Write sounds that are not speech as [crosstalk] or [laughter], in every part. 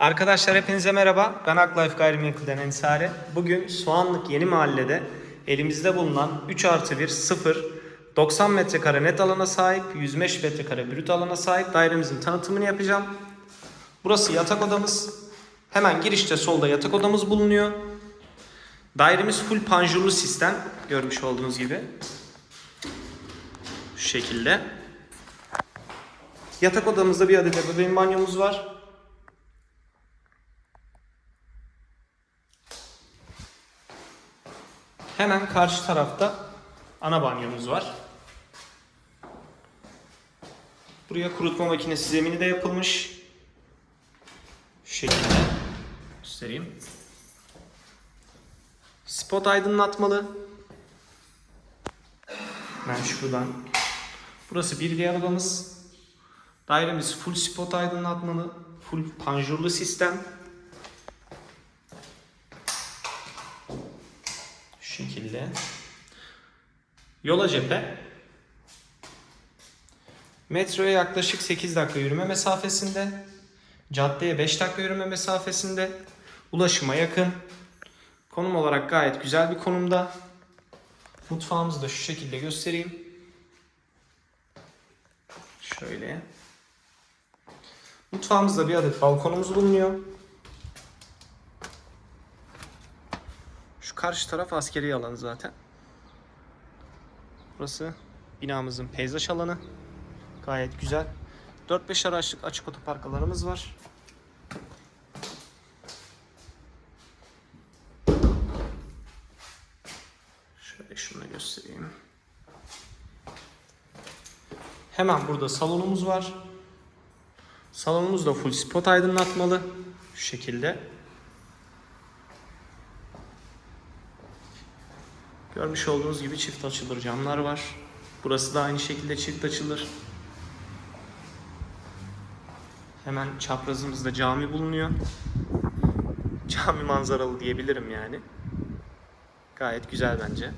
Arkadaşlar hepinize merhaba. Ben Aklife Gayrimenkul'den Ensare. Bugün Soğanlık Yeni Mahalle'de elimizde bulunan 3 artı 1 0 90 metrekare net alana sahip 105 metrekare brüt alana sahip dairemizin tanıtımını yapacağım. Burası yatak odamız. Hemen girişte solda yatak odamız bulunuyor. Dairemiz full panjurlu sistem görmüş olduğunuz gibi. Şu şekilde. Yatak odamızda bir adet ebeveyn banyomuz var. Hemen karşı tarafta ana banyomuz var. Buraya kurutma makinesi zemini de yapılmış. Şu şekilde göstereyim. Spot aydınlatmalı. Ben şuradan. Burası bir diğer odamız. Dairemiz full spot aydınlatmalı. Full panjurlu sistem. Şekilde. Yola cephe. Metroya yaklaşık 8 dakika yürüme mesafesinde. Caddeye 5 dakika yürüme mesafesinde. Ulaşıma yakın. Konum olarak gayet güzel bir konumda. Mutfağımızı da şu şekilde göstereyim. Şöyle. Mutfağımızda bir adet balkonumuz bulunuyor. Şu karşı taraf askeri alanı zaten. Burası binamızın peyzaj alanı. Gayet güzel. 4-5 araçlık açık otopark alanımız var. Şöyle şunu göstereyim. Hemen burada salonumuz var. Salonumuz da full spot aydınlatmalı. Şu şekilde. Görmüş olduğunuz gibi çift açılır camlar var. Burası da aynı şekilde çift açılır. Hemen çaprazımızda cami bulunuyor. [laughs] Cami manzaralı diyebilirim yani. Gayet güzel bence.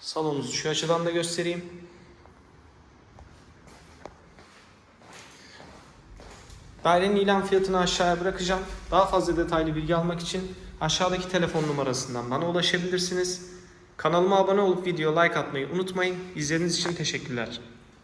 Salonumuzu şu açıdan da göstereyim. Dairenin ilan fiyatını aşağıya bırakacağım. Daha fazla detaylı bilgi almak için aşağıdaki telefon numarasından bana ulaşabilirsiniz. Kanalıma abone olup video like atmayı unutmayın. İzlediğiniz için teşekkürler.